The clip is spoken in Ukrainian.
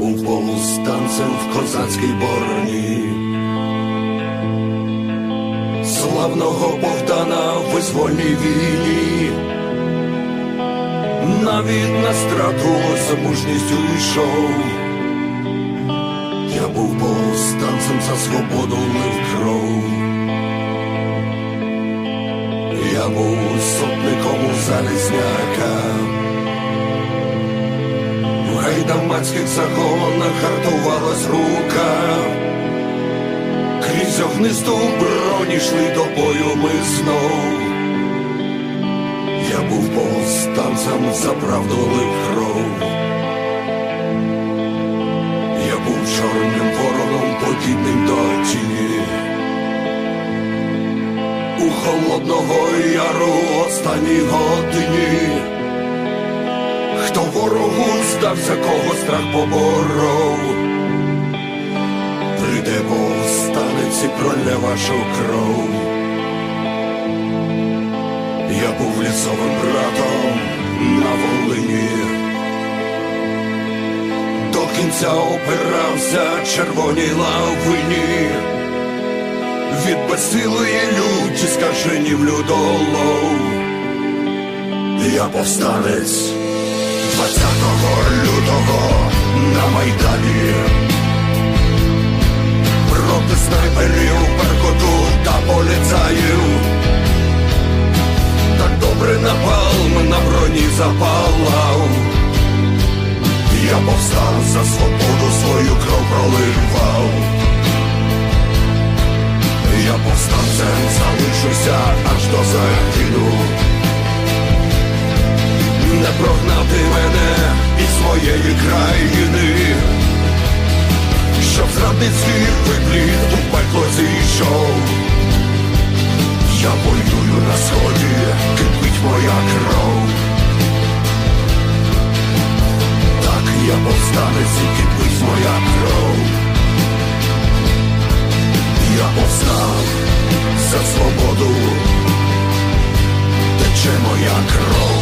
в козацькій бороні. Славного Богдана в визвольній війні, навіть на страту за мужністю йшов. Я був повстанцем за свободу лив кров. Я був сотником у залізняка. Гайдамацьких загонах гартувалась рука. Крізь огнисту броні йшли до бою ми знов. Я був повстанцем за правду кров. Я був чорним вороном, подібним до тіні. У холодного яру останній годині. Ворогу кого страх поборов. Прийде повстанець і пролє вашу кров. Я був лісовим братом на Волині. До кінця опирався червоній лавині. Від безсилої люті скаженів людолов. Я повстанець 20 лютого на Майдані. Проти снайперів, перкоту та поліцаїв. Так добре напалм на броні запалав. Я повстав за свободу свою кров проливав. Я повстанцем залишуся аж до загину. Не прогнати своєї країни, щоб зрадницький випліт у пекло зійшов. Я воюю на сході, кипить моя кров. Так я повстанець і кипить моя кров. Я повстав за свободу, тече моя кров.